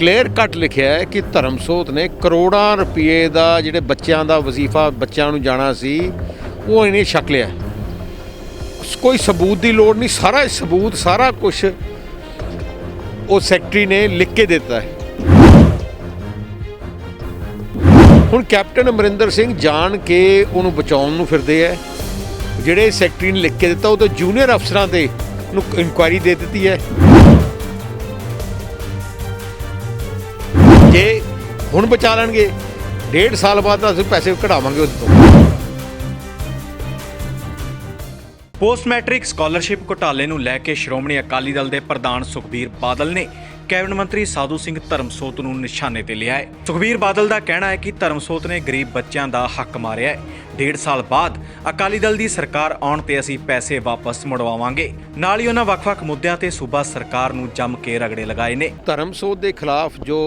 Clear cut ਲਿਖਿਆ ਹੈ ਕਿ ਧਰਮਸੋਤ ਨੇ ਕਰੋੜਾਂ ਰੁਪਏ ਦਾ ਜਿਹੜੇ ਬੱਚਿਆਂ ਦਾ ਵਜ਼ੀਫਾ ਬੱਚਿਆਂ ਨੂੰ ਜਾਣਾ ਸੀ, ਉਹ ਇਹਨੇ ਛਕ ਲਿਆ ਕੋਈ ਸਬੂਤ ਦੀ ਲੋੜ ਨਹੀਂ, ਸਾਰਾ ਸਬੂਤ, ਸਾਰਾ ਕੁਝ ਉਹ ਸੈਕਟਰੀ ਨੇ ਲਿਖ ਕੇ ਦਿੱਤਾ ਹੈ। ਹੁਣ ਕੈਪਟਨ ਅਮਰਿੰਦਰ ਸਿੰਘ ਜਾਣ ਕੇ ਉਹਨੂੰ ਬਚਾਉਣ ਨੂੰ ਫਿਰਦੇ ਹੈ। ਜਿਹੜੇ ਸੈਕਟਰੀ ਨੇ ਲਿਖ ਕੇ ਦਿੱਤਾ, ਉਹ ਤਾਂ ਜੂਨੀਅਰ ਅਫਸਰਾਂ ਤੇ ਨੂੰ ਇਨਕੁਆਇਰੀ ਦੇ ਦਿੱਤੀ ਹੈ। ਜੇ ਹੁਣ ਬਚਾ ਲੈਣਗੇ, ਡੇਢ ਸਾਲ ਬਾਅਦ ਤਾਂ ਅਸੀਂ ਪੈਸੇ ਕਢਾਵਾਂਗੇ ਉਹਦੇ ਤੋਂ। ਪੋਸਟ ਮੈਟ੍ਰਿਕ ਸਕਾਲਰਸ਼ਿਪ ਘੁਟਾਲੇ ਨੂੰ ਲੈ ਕੇ ਸ਼੍ਰੋਮਣੀ ਅਕਾਲੀ ਦਲ ਦੇ ਪ੍ਰਧਾਨ ਸੁਖਬੀਰ ਬਾਦਲ ਨੇ ਕੈਬਨਿਟ ਮੰਤਰੀ ਸਾਧੂ ਸਿੰਘ ਧਰਮਸੋਤ ਨੂੰ ਨਿਸ਼ਾਨੇ ਤੇ ਲਿਆ ਹੈ। ਸੁਖਬੀਰ ਬਾਦਲ ਦਾ ਕਹਿਣਾ ਹੈ ਕਿ ਧਰਮਸੋਤ ਨੇ ਗਰੀਬ ਬੱਚਿਆਂ ਦਾ ਹੱਕ ਮਾਰਿਆ ਹੈ। ਡੇਢ ਸਾਲ ਬਾਅਦ ਅਕਾਲੀ ਦਲ ਦੀ ਸਰਕਾਰ ਆਉਣ ਤੇ ਅਸੀਂ ਪੈਸੇ ਵਾਪਸ ਮੁੜਵਾਵਾਂਗੇ। ਨਾਲ ਹੀ ਉਹਨਾਂ ਵੱਖ-ਵੱਖ ਮੁੱਦਿਆਂ ਤੇ ਸੂਬਾ ਸਰਕਾਰ ਨੂੰ ਜੰਮ ਕੇ ਰਗੜੇ ਲਗਾਏ ਨੇ। ਧਰਮਸੋਤ ਦੇ ਖਿਲਾਫ ਜੋ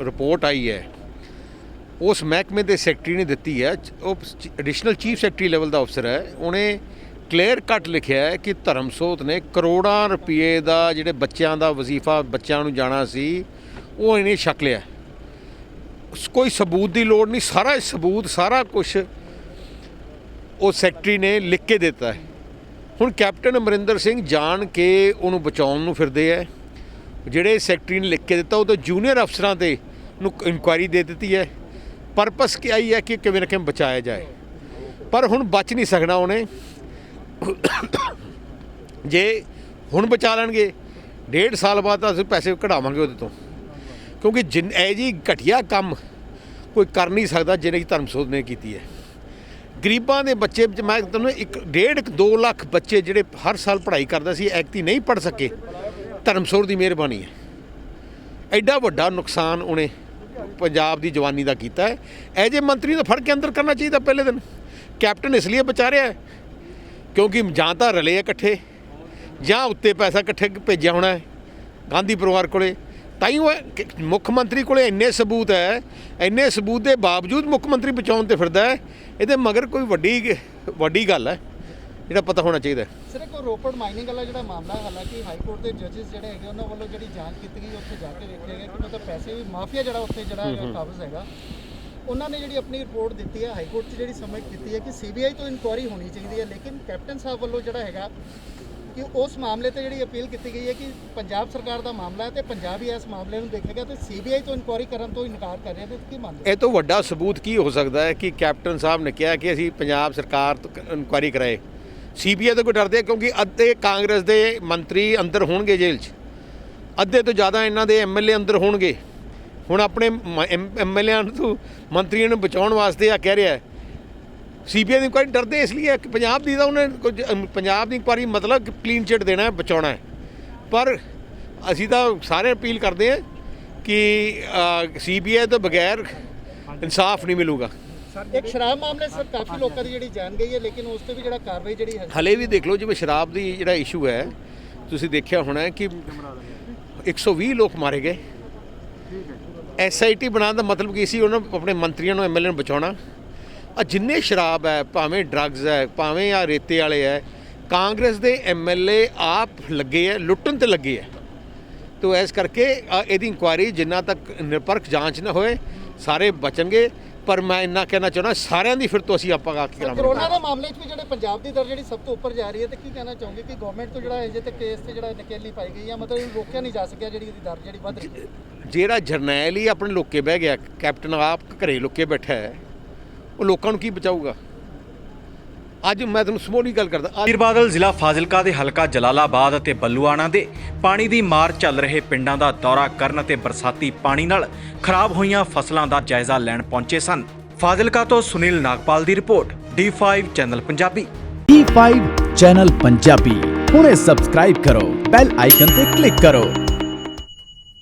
ਰਿਪੋਰਟ ਆਈ ਹੈ, ਉਸ ਮਹਿਕਮੇ ਦੇ ਸੈਕਟਰੀ ਨੇ ਦਿੱਤੀ ਹੈ, ਉਹ ਐਡੀਸ਼ਨਲ ਚੀਫ ਸੈਕਟਰੀ ਲੈਵਲ ਦਾ ਅਫਸਰ ਹੈ, ਉਹਨੇ ਕਲੀਅਰ ਕੱਟ ਲਿਖਿਆ ਹੈ ਕਿ ਧਰਮਸੋਤ ਨੇ ਕਰੋੜਾਂ ਰੁਪਏ ਦਾ ਜਿਹੜੇ ਬੱਚਿਆਂ ਦਾ ਵਜ਼ੀਫਾ ਬੱਚਿਆਂ ਨੂੰ ਜਾਣਾ ਸੀ, ਉਹ ਇਹਨੇ ਛਕ ਲਿਆ। ਕੋਈ ਸਬੂਤ ਦੀ ਲੋੜ ਨਹੀਂ, ਸਾਰਾ ਸਬੂਤ, ਸਾਰਾ ਕੁਝ ਉਹ ਸੈਕਟਰੀ ਨੇ ਲਿਖ ਕੇ ਦਿੱਤਾ ਹੈ। ਹੁਣ ਕੈਪਟਨ ਅਮਰਿੰਦਰ ਸਿੰਘ ਜਾਣ ਕੇ ਉਹਨੂੰ ਬਚਾਉਣ ਨੂੰ ਫਿਰਦੇ ਹੈ ਜਿਹੜੇ ਸੈਕਟਰੀ ਨੇ ਲਿਖ ਕੇ ਦਿੱਤਾ, ਉਹ ਤਾਂ ਜੂਨੀਅਰ ਅਫਸਰਾਂ ਤੇ ਨੂੰ ਇਨਕੁਆਇਰੀ ਦੇ ਦਿੱਤੀ ਹੈ। ਪਰਪਸ ਕੀ ਆਈ ਹੈ ਕਿ ਕਿਵੇਂ ਨਾ ਕਿਵੇਂ ਬਚਾਇਆ ਜਾਏ। ਪਰ ਹੁਣ ਬਚ ਨਹੀਂ ਸਕਣਾ ਉਹਨੇ। ਜੇ ਹੁਣ ਬਚਾ ਲੈਣਗੇ, ਡੇਢ ਸਾਲ ਬਾਅਦ ਤਾਂ ਅਸੀਂ ਪੈਸੇ ਕਢਾਵਾਂਗੇ ਉਹਦੇ ਤੋਂ। ਕਿਉਂਕਿ ਜਿਨ ਇਹ ਜੀ ਘਟੀਆ ਕੰਮ ਕੋਈ ਕਰ ਨਹੀਂ ਸਕਦਾ, ਜਿਹਨੇ ਕਿ ਧਰਮਸੋਧ ਨੇ ਕੀਤੀ ਹੈ। ਗਰੀਬਾਂ ਦੇ ਬੱਚੇ ਮੈਂ ਤੁਹਾਨੂੰ ਇੱਕ ਡੇਢ 2 ਲੱਖ ਬੱਚੇ ਜਿਹੜੇ ਹਰ ਸਾਲ ਪੜ੍ਹਾਈ ਕਰਦਾ ਸੀ ਐਕਤੀ ਨਹੀਂ ਪੜ੍ਹ ਸਕੇ, ਧਰਮਸੋਰ ਦੀ ਮਿਹਰਬਾਨੀ ਹੈ। ਐਡਾ ਵੱਡਾ ਨੁਕਸਾਨ ਉਹਨੇ ਪੰਜਾਬ ਦੀ ਜਵਾਨੀ ਦਾ ਕੀਤਾ ਹੈ। ਇਹ ਜੇ ਮੰਤਰੀ ਨੂੰ ਫੜ ਕੇ ਅੰਦਰ ਕਰਨਾ ਚਾਹੀਦਾ ਪਹਿਲੇ ਦਿਨ। ਕੈਪਟਨ ਇਸ ਲਈ ਬਚਾ ਰਿਹਾ ਕਿਉਂਕਿ ਜਾਂ ਤਾਂ ਰਲੇ ਆ ਇਕੱਠੇ, ਜਾਂ ਉੱਤੇ ਪੈਸਾ ਇਕੱਠੇ ਭੇਜਿਆ ਹੋਣਾ ਹੈ, ਗਾਂਧੀ ਪਰਿਵਾਰ ਕੋਲੇ। ਤਾਂ ਹੀ ਉਹ ਕਿ- ਮੁੱਖ ਮੰਤਰੀ ਕੋਲੇ ਇੰਨੇ ਸਬੂਤ ਹੈ ਇੰਨੇ ਸਬੂਤ ਦੇ ਬਾਵਜੂਦ ਮੁੱਖ ਮੰਤਰੀ ਬਚਾਉਣ ਤੇ ਫਿਰਦਾ ਹੈ ਇਹਦੇ ਮਗਰ ਕੋਈ ਵੱਡੀ ਵੱਡੀ ਗੱਲ ਹੈ ਜਿਹੜਾ ਪਤਾ ਹੋਣਾ ਚਾਹੀਦਾ ਸਰ ਉਹ ਰੋਪੜ ਮਾਈਨਿੰਗ ਵਾਲਾ ਜਿਹੜਾ ਮਾਮਲਾ ਹੈ ਹਾਲਾਂਕਿ ਹਾਈ ਕੋਰਟ ਦੇ ਜੱਜਸ ਜਿਹੜੇ ਹੈਗੇ ਉਹਨਾਂ ਵੱਲੋਂ ਜਿਹੜੀ ਜਾਂਚ ਕੀਤੀ ਗਈ ਉੱਥੇ ਜਾ ਕੇ ਵੇਖਿਆ ਗਿਆ ਕਿ ਮਤਲਬ ਪੈਸੇ ਵੀ ਮਾਫੀਆ ਜਿਹੜਾ ਉੱਥੇ ਜਿਹੜਾ ਹੈਗਾ ਕਾਬਜ਼ ਹੈਗਾ। ਉਹਨਾਂ ਨੇ ਜਿਹੜੀ ਆਪਣੀ ਰਿਪੋਰਟ ਦਿੱਤੀ ਹੈ ਹਾਈ ਕੋਰਟ 'ਚ ਜਿਹੜੀ ਸਬਮਿਟ ਕੀਤੀ ਹੈ ਕਿ ਸੀਬੀਆਈ ਤੋਂ ਇਨਕੁਆਇਰੀ ਹੋਣੀ ਚਾਹੀਦੀ ਹੈ ਲੇਕਿਨ ਕੈਪਟਨ ਸਾਹਿਬ ਵੱਲੋਂ ਜਿਹੜਾ ਹੈਗਾ ਕਿ ਉਸ ਮਾਮਲੇ ਤੇ ਜਿਹੜੀ ਅਪੀਲ ਕੀਤੀ ਗਈ ਹੈ ਕਿ ਪੰਜਾਬ ਸਰਕਾਰ ਦਾ ਮਾਮਲਾ ਹੈ ਤੇ ਪੰਜਾਬ ਹੀ ਇਸ ਮਾਮਲੇ ਨੂੰ ਦੇਖੇਗਾ ਤੇ ਸੀਬੀਆਈ ਤੋਂ ਇਨਕੁਆਇਰੀ ਕਰਨ ਤੋਂ ਇਨਕਾਰ ਕਰ ਰਿਹਾ ਤੇ ਕੀ ਮੰਨਦੇ ਇਹ ਤੋਂ ਵੱਡਾ ਸਬੂਤ ਕੀ ਹੋ ਸਕਦਾ ਹੈ ਕਿ ਕੈਪਟਨ ਸਾਹਿਬ ਨੇ ਕਿਹਾ ਕਿ ਅਸੀਂ ਪੰਜਾਬ ਸਰਕਾਰ ਤੋਂ ਇਨਕੁਆਇਰੀ ਕਰਾਏ? ਸੀਬੀਆਈ ਤੋਂ ਕੋਈ ਡਰਦੇ ਕਿਉਂਕਿ ਅੱਧੇ ਕਾਂਗਰਸ ਦੇ ਮੰਤਰੀ ਅੰਦਰ ਹੋਣਗੇ ਜੇਲ੍ਹ 'ਚ। ਅੱਧੇ ਤੋਂ ਜ਼ਿਆਦਾ ਇਹਨਾਂ ਦੇ ਐਮਐਲਏ ਅੰਦਰ ਹੋਣਗੇ। ਹੁਣ ਆਪਣੇ ਐਮਐਲਏਆਂ ਨੂੰ ਮੰਤਰੀਆਂ ਨੂੰ ਬਚਾਉਣ ਵਾਸਤੇ ਆ ਕਹਿ ਰਿਹਾ ਸੀਬੀਆਈ ਦੀ ਇਨਕੁਆਇਰੀ ਡਰਦੇ ਇਸ ਲਈ ਹੈ ਕਿ ਪੰਜਾਬ ਦੀ ਤਾਂ ਉਹਨੇ ਕੁਝ ਪੰਜਾਬ ਦੀ ਇਨਕੁਆਇਰੀ ਮਤਲਬ ਕਲੀਨ ਚਿਟ ਦੇਣਾ ਹੈ ਬਚਾਉਣਾ ਹੈ। ਪਰ ਅਸੀਂ ਤਾਂ ਸਾਰੇ ਅਪੀਲ ਕਰਦੇ ਹਾਂ ਕਿ ਸੀਬੀਆਈ ਤੋਂ ਬਗੈਰ ਇਨਸਾਫ ਨਹੀਂ ਮਿਲੂਗਾ। ਇੱਕ ਸ਼ਰਾਬ ਮਾਮਲੇ ਸਰ ਕਾਫੀ ਲੋਕਾਂ ਦੀ ਜਿਹੜੀ ਜਾਨ ਗਈ ਹੈ ਲੇਕਿਨ ਉਸ ਤੇ ਵੀ ਜਿਹੜਾ ਕਾਰਵਾਈ ਜਿਹੜੀ ਹੈ ਹਲੇ ਵੀ ਦੇਖ ਲਓ ਜਿਵੇਂ ਸ਼ਰਾਬ ਦੀ ਜਿਹੜਾ ਇਸ਼ੂ ਹੈ ਤੁਸੀਂ ਦੇਖਿਆ ਹੋਣਾ ਹੈ ਕਿ 120 ਲੋਕ ਮਾਰੇ ਗਏ। ਐਸਆਈਟੀ ਬਣਾਉਣ ਦਾ ਮਤਲਬ ਕੀ ਸੀ ਉਹਨਾਂ ਆਪਣੇ ਮੰਤਰੀਆਂ ਨੂੰ ਐਮਐਲਏ ਨੂੰ ਬਚਾਉਣਾ। ਆ ਜਿੰਨੇ ਸ਼ਰਾਬ ਹੈ ਭਾਵੇਂ ਡਰੱਗਸ ਹੈ ਭਾਵੇਂ ਆ ਰੇਤੇ ਵਾਲੇ ਹੈ ਕਾਂਗਰਸ ਦੇ ਐਮਐਲਏ ਆਪ ਲੱਗੇ ਹੈ ਲੁੱਟਣ ਤੇ ਲੱਗੇ ਹੈ। ਤੋ ਇਸ ਕਰਕੇ ਇਹਦੀ ਇਨਕੁਆਇਰੀ ਜਿੰਨਾ ਤੱਕ ਨਿਰਪੱਖ ਜਾਂਚ ਨਾ ਹੋਏ ਸਾਰੇ ਬਚਣਗੇ। ਪਰ ਮੈਂ ਇੰਨਾ ਕਹਿਣਾ ਚਾਹੁੰਦਾ ਸਾਰਿਆਂ ਦੀ ਫਿਰ ਤੋਂ ਅਸੀਂ ਆਪਾਂ ਆ ਕੇ ਕਰਾਂਗੇ। ਕਰੋਨਾ ਦੇ ਮਾਮਲੇ 'ਚ ਵੀ ਜਿਹੜੇ ਪੰਜਾਬ ਦੀ ਦਰ ਜਿਹੜੀ ਸਭ ਤੋਂ ਉੱਪਰ ਜਾ ਰਹੀ ਹੈ ਤੇ ਕੀ ਕਹਿਣਾ ਚਾਹੋਗੇ ਕਿ ਗਵਰਨਮੈਂਟ ਤੋਂ ਜਿਹੜਾ ਅਜੇ ਤੱਕ ਕੇਸ ਤੇ ਜਿਹੜਾ ਨਕੇਲ ਨਹੀਂ ਪਾਈ ਗਈ ਹੈ ਮਤਲਬ ਇਹਨੂੰ ਰੋਕਿਆ ਨਹੀਂ ਜਾ ਸਕਿਆ ਜਿਹੜੀ ਇਹਦੀ ਦਰ ਜਿਹੜੀ ਵੱਧ ਰਹੀ ਹੈ? ਜਿਹੜਾ ਜਰਨੈਲ ਹੀ ਆਪਣੇ ਲੋਕੇ ਬਹਿ ਗਿਆ ਕੈਪਟਨ ਆਪ ਘਰੇ ਲੁੱਕੇ ਬੈਠਾ ਹੈ ਉਹ ਲੋਕਾਂ ਨੂੰ ਕੀ ਬਚਾਊਗਾ? ਅੱਜ ਮੈਂ ਤੁਹਾਨੂੰ ਸਮੋਰੀ ਗੱਲ ਕਰਦਾ। ਅੱਜ ਸੁਖਬੀਰ ਬਾਦਲ ਜ਼ਿਲ੍ਹਾ ਫਾਜ਼ਿਲਕਾ ਦੇ ਹਲਕਾ ਜਲਾਲਾਬਾਦ ਅਤੇ ਬੱਲੂਆਣਾ ਦੇ ਪਾਣੀ ਦੀ ਮਾਰ ਚੱਲ ਰਹੇ ਪਿੰਡਾਂ ਦਾ ਦੌਰਾ ਕਰਨ ਅਤੇ ਬਰਸਾਤੀ ਪਾਣੀ ਨਾਲ ਖਰਾਬ ਹੋਈਆਂ ਫਸਲਾਂ ਦਾ ਜਾਇਜ਼ਾ ਲੈਣ ਪਹੁੰਚੇ ਸਨ। ਫਾਜ਼ਿਲਕਾ ਤੋਂ ਸੁਨੀਲ ਨਾਗਪਾਲ ਦੀ report D5 channel Punjabi. E5 channel Punjabi. ਹੁਣੇ ਸਬਸਕ੍ਰਾਈਬ ਕਰੋ ਬੈਲ ਆਈਕਨ ਤੇ ਕਲਿੱਕ ਕਰੋ।